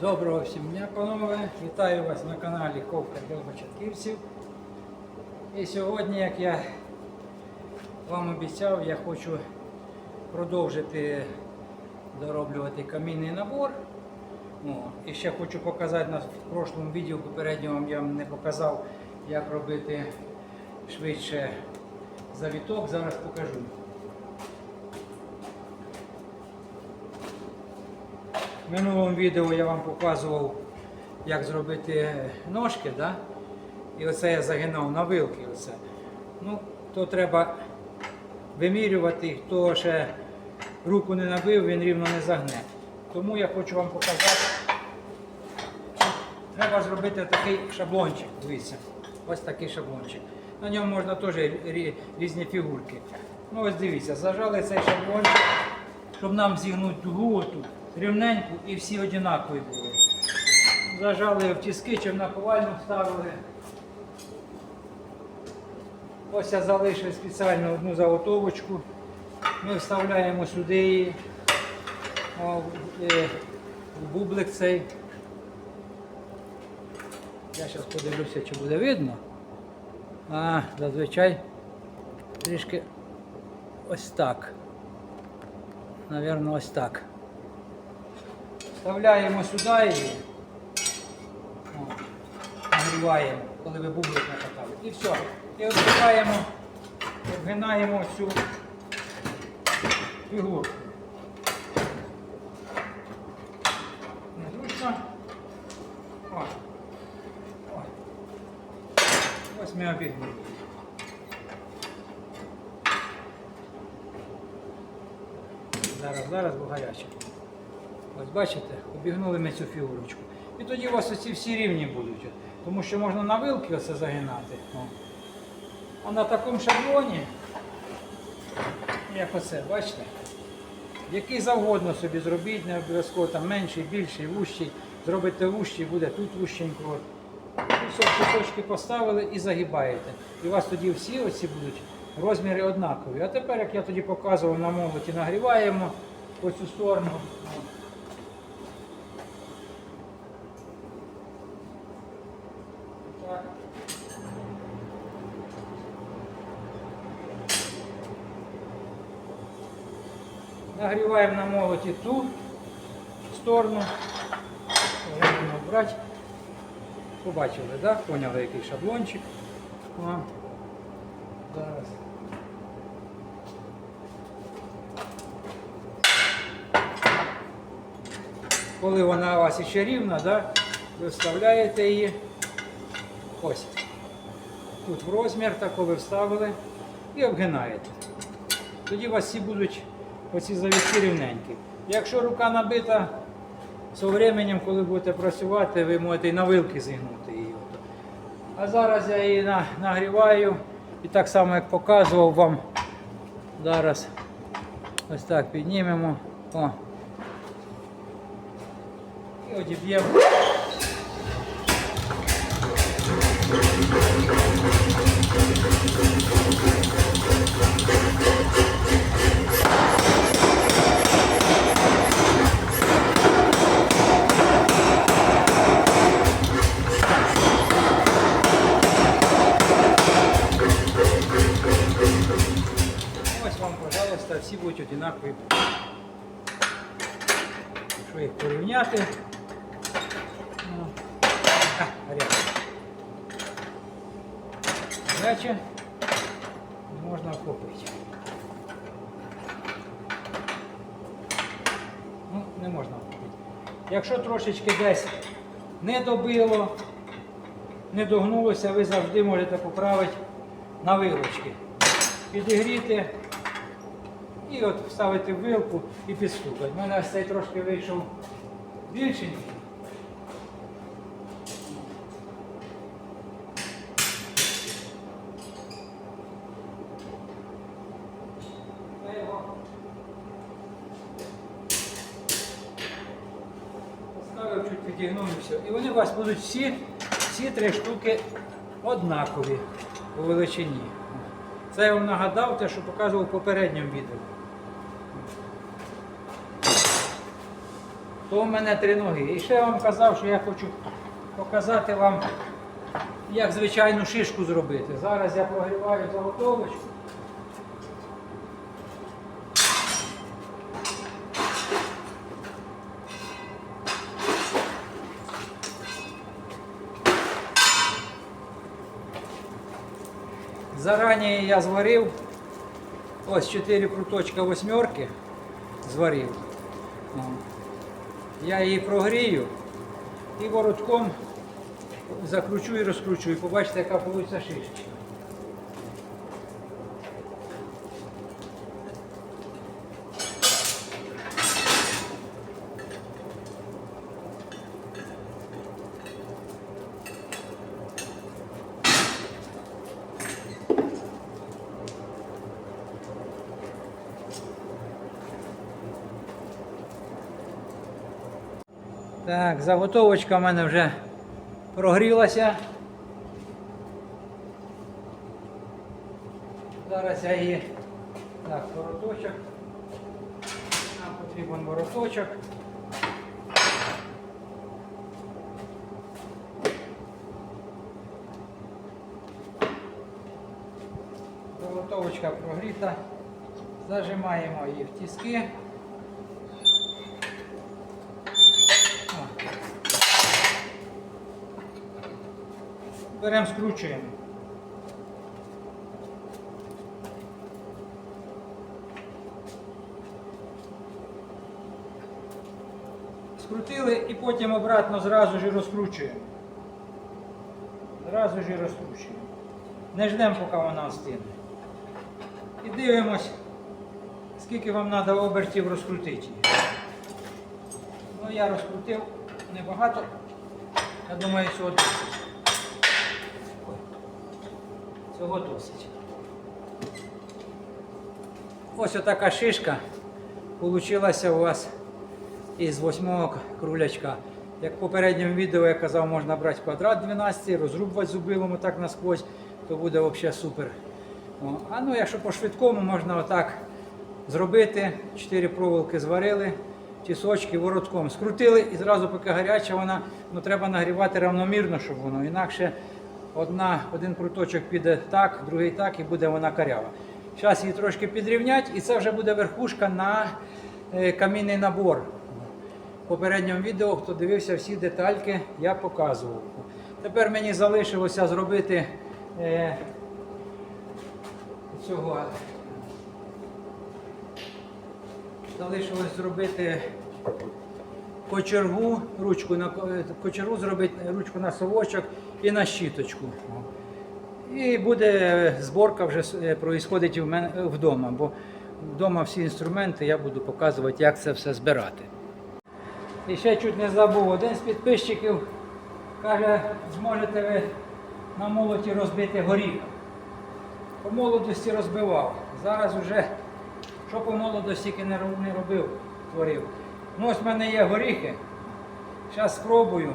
Доброго всім дня, панове! Вітаю вас на каналі Ковка для початківців. І сьогодні, як я вам обіцяв, я хочу продовжити дороблювати камінний набор. О, і ще хочу показати на в прошлому відео попередньому я вам не показав, як робити швидше завіток. Зараз покажу. В минулому відео я вам показував, як зробити ножки, да? і оце я загинав на вилки. Оце. Ну, то треба вимірювати, хто ще руку не набив, він рівно не загне. Тому я хочу вам показати, треба зробити такий шаблончик. Дивіться, ось такий шаблончик. На ньому можна теж різні фігурки. Ну ось дивіться, зажали цей шаблончик, щоб нам зігнути дугу отут, рівненьку і всі однакові були. Зажали в тіски, чи в наковальню вставили. Ось я залишив спеціально одну заготовочку. Ми вставляємо сюди її е, в бублик цей. Я зараз подивлюся, чи буде видно. А, зазвичай трішки ось так. Навірно, ось так. Вставляємо сюди її. Нагріваємо, коли ви бублик накатали. І все. І обгинаємо, обгинаємо цю фігурку. Незручно. О. О. Ось ми обігнули. Зараз, зараз, бо гаряче. Ось бачите, обігнули ми цю фігурочку. І тоді у вас оці всі рівні будуть. Тому що можна на вилки оце загинати. А на такому шаблоні, як оце, бачите? Який завгодно собі зробіть, не обов'язково там менший, більший, вущий. Зробите вущий, буде тут вущенько. От. І все, кусочки поставили і загибаєте. І у вас тоді всі оці будуть розміри однакові. А тепер, як я тоді показував на молоті, нагріваємо по цю сторону. Нагріваємо на молоті ту сторону. Брати. Побачили, так? Да? Поняли, який шаблончик. О. Зараз. Коли вона у вас іще рівна, да? ви вставляєте її. Ось. Тут в розмір тако ви вставили і обгинаєте. Тоді у вас всі будуть оці завітки рівненькі. Якщо рука набита, з временем, коли будете працювати, ви можете і на вилки зігнути її. А зараз я її нагріваю і так само, як показував вам, зараз ось так піднімемо. О. І одіб'ємо. Вам, пожалуйста, всі будуть однакові. Якщо їх порівняти. Ну, гаряче. Гаряче можна охопити. Ну, не можна охопити. Якщо трошечки десь не добило, не догнулося, ви завжди можете поправити на вилочки. Підігріти і от вставити вилку і підстукати. У мене ось цей трошки вийшов більшенький. Я Поставив, чуть підігнув і вони у вас будуть всі, всі три штуки однакові по величині. Це я вам нагадав те, що показував в попередньому відео. То в мене три ноги. І ще я вам казав, що я хочу показати вам, як звичайну шишку зробити. Зараз я прогріваю заготовочку. Зарані я зварив ось 4 круточка восьмерки зварив. Я її прогрію і воротком закручу і розкручу. І побачите, яка вийде шишечка. Так, заготовочка в мене вже прогрілася. Зараз я її. Так, вороточок. Нам потрібен вороточок. Заготовочка прогріта. Зажимаємо її в тіски. Беремо, скручуємо. Скрутили і потім обратно зразу ж розкручуємо. Зразу ж розкручуємо. Не ждемо, поки вона остине. І дивимось, скільки вам треба обертів розкрутити. Ну, я розкрутив небагато. Я думаю, цього досить. Цього досить. Ось отака шишка получилася у вас із восьмого крулячка. Як в попередньому відео я казав, можна брати квадрат 12, розрубувати зубилом отак насквозь, то буде взагалі супер. О, а ну, якщо по-швидкому, можна отак зробити. Чотири проволоки зварили, тісочки воротком скрутили і зразу, поки гаряча вона, ну треба нагрівати равномірно, щоб воно. Інакше одна, один круточок піде так, другий так і буде вона карява. Зараз її трошки підрівнять і це вже буде верхушка на е, камінний набор. В попередньому відео, хто дивився всі детальки, я показував. Тепер мені залишилося зробити е, цього. Залишилось зробити кочергу, ручку на е, кочергу зробити ручку на совочок і на щіточку. І буде зборка вже е, проїсходить у мене вдома, бо вдома всі інструменти я буду показувати, як це все збирати. І ще чуть не забув, один з підписчиків каже, зможете ви на молоті розбити горіх. По молодості розбивав. Зараз вже, що по молодості не робив, творив. Ну ось в мене є горіхи. Зараз спробую.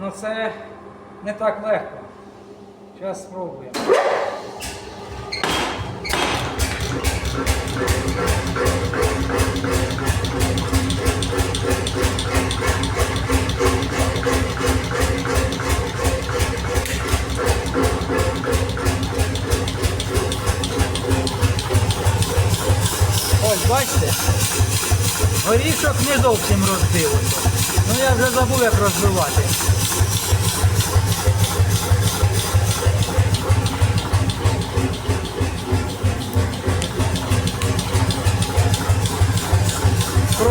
Ну це не так легко. Зараз спробуємо. Ось бачите, горішок не зовсім розбилося. Ну я вже забув, як розбивати.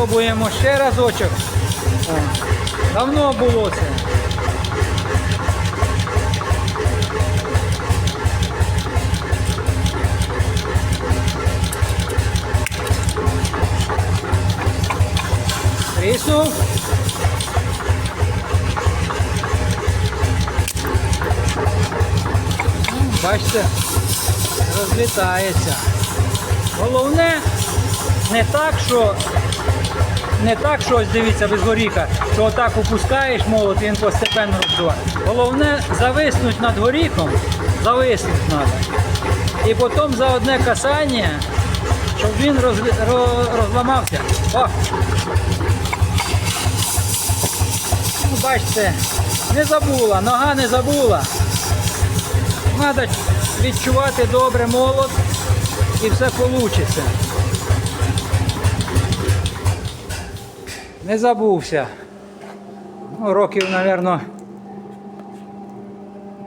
Спробуємо ще разочок. Давно було це. Ну, Бачите, розлітається. Головне не так, що не так, що ось дивіться без горіха, що отак опускаєш молот і він постепенно розбиває. Головне зависнуть над горіхом, зависнуть треба. І потім за одне касання, щоб він розлі- ро- розламався. О! Ну, бачите, не забула, нога не забула. Треба відчувати добре молот і все вийде. Не забувся. Ну, років, мабуть,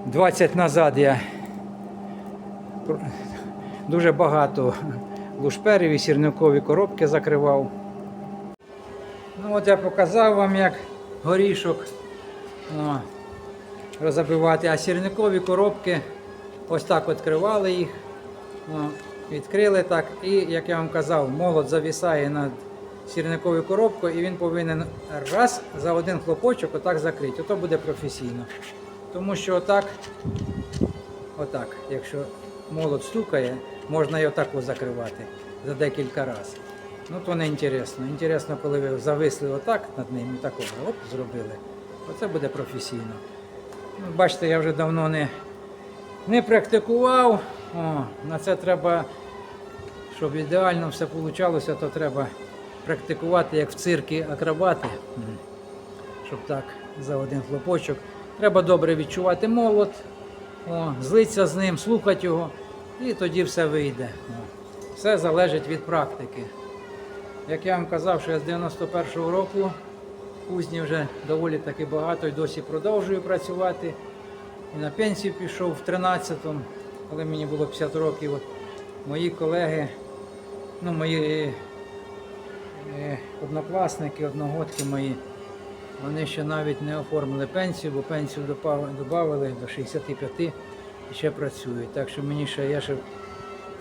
20 назад я дуже багато лушперів і сірникові коробки закривав. Ну от я показав вам, як горішок о, розбивати, а сірникові коробки ось так відкривали їх, о, відкрили так, і як я вам казав, молот завісає над сірниковою коробкою, і він повинен раз за один хлопочок отак закрити. Ото буде професійно. Тому що отак, отак, якщо молот стукає, можна і отак закривати за декілька разів. Ну то не інтересно. Інтересно, коли ви зависли отак над ним і такого, оп, зробили. Оце буде професійно. Ну, бачите, я вже давно не, не практикував. О, на це треба, щоб ідеально все вийшло, то треба практикувати як в циркі акробати. Щоб так за один хлопочок. Треба добре відчувати молот, о, злитися з ним, слухати його, і тоді все вийде. Все залежить від практики. Як я вам казав, що я з 91-го року кузні вже доволі таки багато і досі продовжую працювати. І на пенсію пішов в 13-му, коли мені було 50 років. От мої колеги, ну мої однокласники, одногодки мої, вони ще навіть не оформили пенсію, бо пенсію додали до 65 і ще працюють. Так що мені ще я ще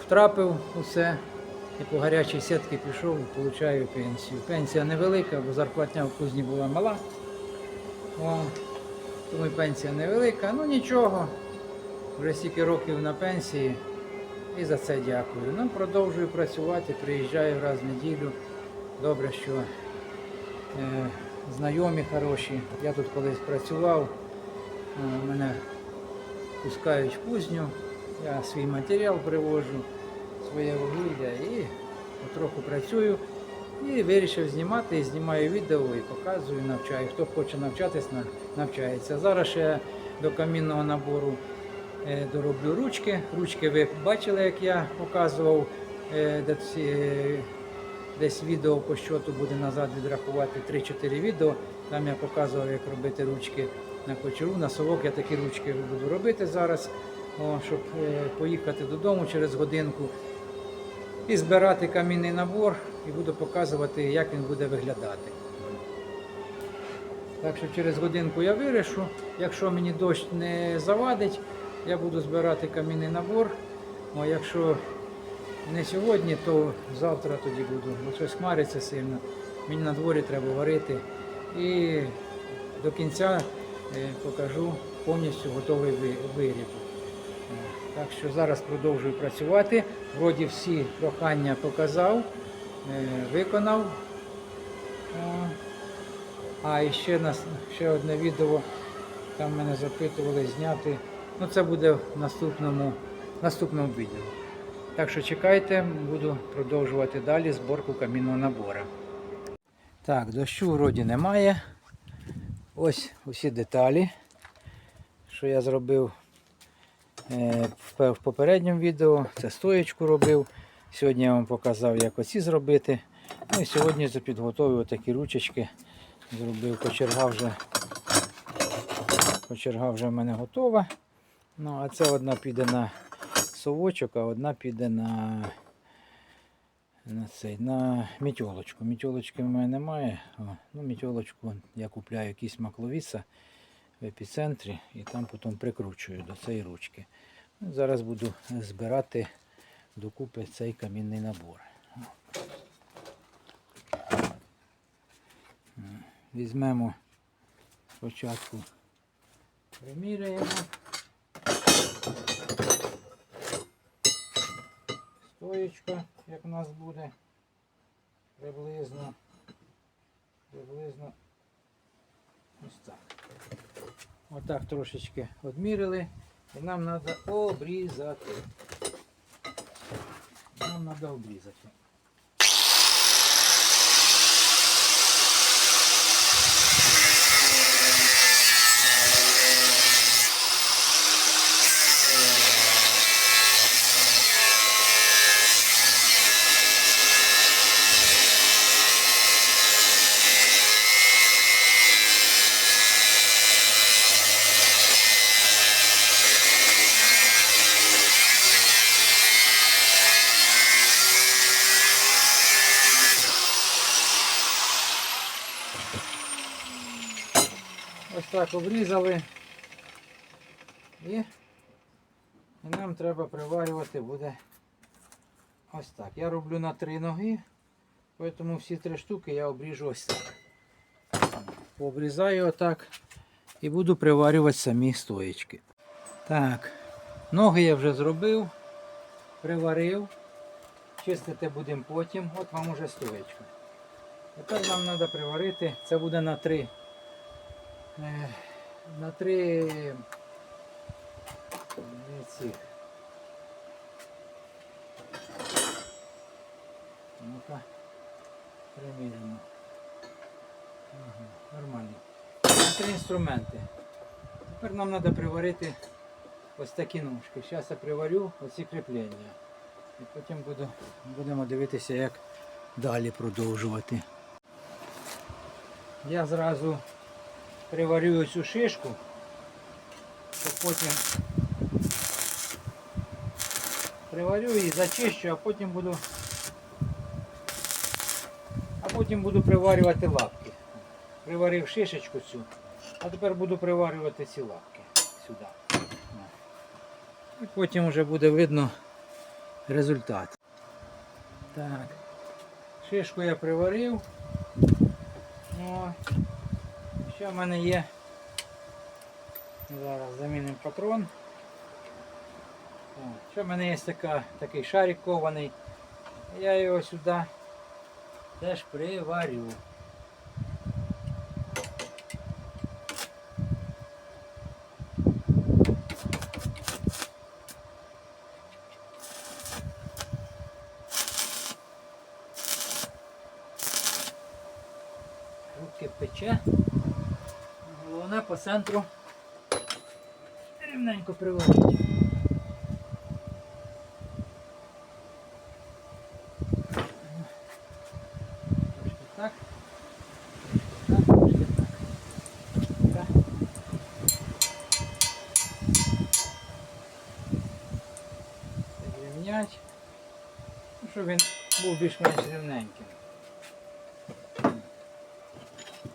втрапив у це і по гарячій сітці пішов і отримую пенсію. Пенсія невелика, бо зарплатня в кузні була мала. О, тому пенсія невелика, ну нічого. Вже стільки років на пенсії і за це дякую. Ну, продовжую працювати, приїжджаю раз в неділю. Добре, що е, знайомі хороші. Я тут колись працював, е, мене пускають в кузню, я свій матеріал привожу, своє вугілля і потроху працюю. І вирішив знімати, і знімаю відео і показую, навчаю. Хто хоче навчатись, навчається. Зараз ще до камінного набору е, дороблю ручки. Ручки ви бачили, як я показував, е, де ці, десь відео по щоту буде назад відрахувати 3-4 відео. Там я показував, як робити ручки на кочеру. На совок я такі ручки буду робити зараз, о, щоб е, поїхати додому через годинку і збирати камінний набор і буду показувати, як він буде виглядати. Так що через годинку я вирішу. Якщо мені дощ не завадить, я буду збирати камінний набор. А якщо не сьогодні, то завтра тоді буду. Бо щось хмариться сильно. Мені на дворі треба варити. І до кінця е, покажу повністю готовий виріб. Так що зараз продовжую працювати. Вроді всі прохання показав, е, виконав. А і ще, нас, ще одне відео, там мене запитували зняти. Ну це буде в наступному, наступному відео. Так що чекайте, буду продовжувати далі зборку камінного набору. Так, дощу вроді немає. Ось усі деталі, що я зробив е, в попередньому відео. Це стоєчку робив. Сьогодні я вам показав, як оці зробити. Ну і сьогодні підготовив такі ручечки. Зробив кочерга вже. Кочерга вже в мене готова. Ну, а це одна піде на совочок, а одна піде на, на, цей, на мітьолочку. Мітьолочки в мене немає. О, ну, мітьолочку я купляю якісь макловіса в епіцентрі і там потім прикручую до цієї ручки. Ну, Зараз буду збирати докупи цей камінний набор. Візьмемо спочатку приміряємо. Стоєчка, як у нас буде приблизно. Приблизно ось так. Отак трошечки відмірили І нам треба обрізати. Нам треба обрізати. Ось так обрізали. І, нам треба приварювати буде ось так. Я роблю на три ноги, тому всі три штуки я обріжу ось так. Обрізаю отак і буду приварювати самі стоєчки. Так, ноги я вже зробив, приварив. Чистити будемо потім. От вам уже стоєчка. Тепер нам треба приварити, це буде на три. Е, На три ці. Ну-ка, приміряємо. Ага, нормально. На три інструменти. Тепер нам треба приварити ось такі ножки. Зараз я приварю оці кріплення. І потім буду, будемо дивитися, як далі продовжувати. Я зразу приварю цю шишку, то потім приварю її, зачищу, а потім буду а потім буду приварювати лапки. Приварив шишечку цю, а тепер буду приварювати ці лапки сюди. І потім вже буде видно результат. Так. Шишку я приварив. Ну, ще в мене є. Зараз замінимо патрон. Ще в мене є така, такий шарик кований. Я його сюди теж приварю. Руки пече. Головне по центру рівненько. Трошки так. Так, трошки так. Ну, щоб він був більш-менш.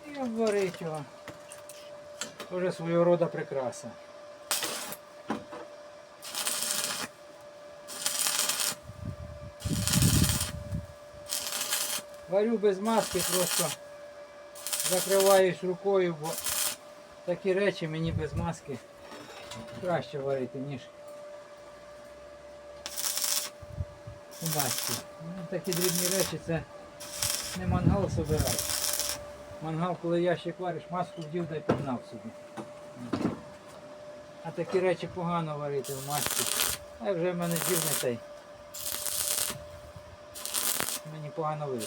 І обварить його. Тоже свого рода прикраса. Варю без маски, просто закриваюсь рукою, бо такі речі мені без маски краще варити, ніж у масці. Ну, такі дрібні речі це не мангал собирати. Мангал, коли ящик вариш, маску вдів да й погнав собі. А такі речі погано варити в масці. А вже в мене дів не цей. Мені погано видно.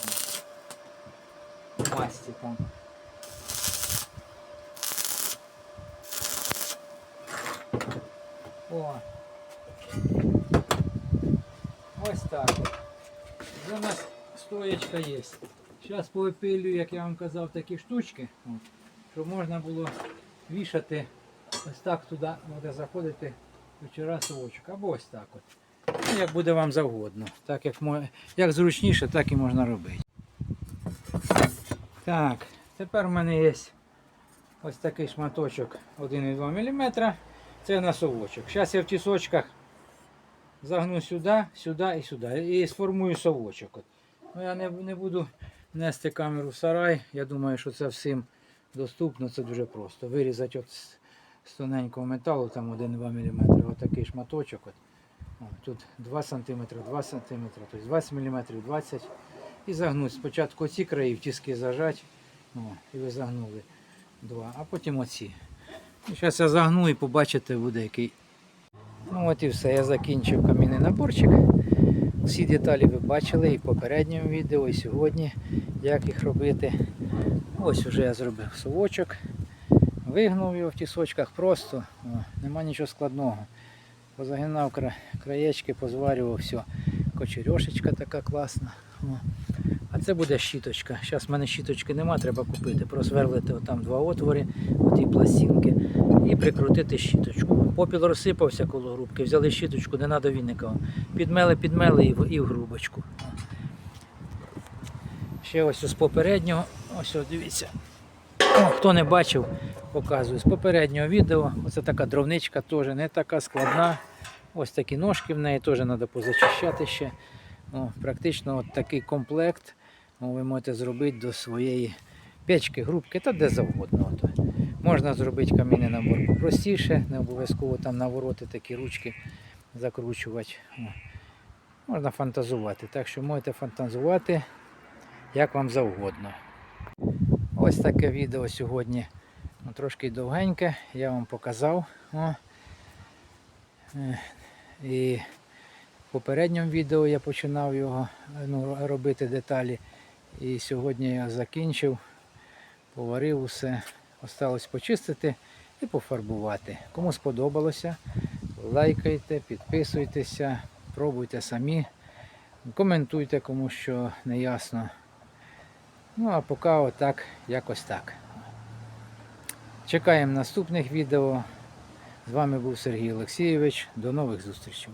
В масці там. О. Ось так. Вже у нас стоєчка є. Зараз повипилю, як я вам казав, такі штучки, щоб можна було вішати ось так туди, буде заходити вчора совочок. Або ось так от. Ну, як буде вам завгодно. Так як, як зручніше, так і можна робити. Так, тепер в мене є ось такий шматочок 1,2 мм. Це на совочок. Зараз я в тісочках загну сюди, сюди і сюди. І сформую совочок. От. Ну, я не, не буду нести камеру в сарай. Я думаю, що це всім доступно, це дуже просто. Вирізати от з, тоненького металу, там 1-2 мм, отакий шматочок. От. Тут 2 см, 2 см, тобто 20 мм, 20 І загнути. Спочатку ці краї в тіски зажать. О, і ви загнули два, а потім оці. Зараз я загну і побачите буде який. Ну от і все, я закінчив камінний наборчик. Всі деталі ви бачили і в попередньому відео, і сьогодні, як їх робити. Ось вже я зробив совочок, вигнув його в тісочках просто, о, нема нічого складного. Позагинав краєчки, позварював все. Кочерьошечка така класна. О. Це буде щіточка. Зараз в мене щіточки нема, треба купити. Просверлити отам два отвори, оті пластинки і прикрутити щіточку. Попіл розсипався коло грубки, взяли щіточку, не треба віника. Підмели, підмели і в, і в грубочку. Ще ось з попереднього, ось ось, дивіться. О, хто не бачив, показую з попереднього відео. Оце така дровничка теж не така складна. Ось такі ножки в неї теж треба позачищати ще. О, практично от такий комплект ви можете зробити до своєї печки, грубки та де завгодно. Можна зробити камінний набор попростіше, не обов'язково там навороти такі ручки закручувати. Можна фантазувати. Так що можете фантазувати як вам завгодно. Ось таке відео сьогодні. Ну, трошки довгеньке, я вам показав. О. Е, І в попередньому відео я починав його е, ну, робити деталі. І сьогодні я закінчив, поварив усе. Осталось почистити і пофарбувати. Кому сподобалося, лайкайте, підписуйтеся, пробуйте самі, коментуйте, кому що не ясно. Ну а поки отак, якось так. Чекаємо наступних відео. З вами був Сергій Олексійович. До нових зустрічей.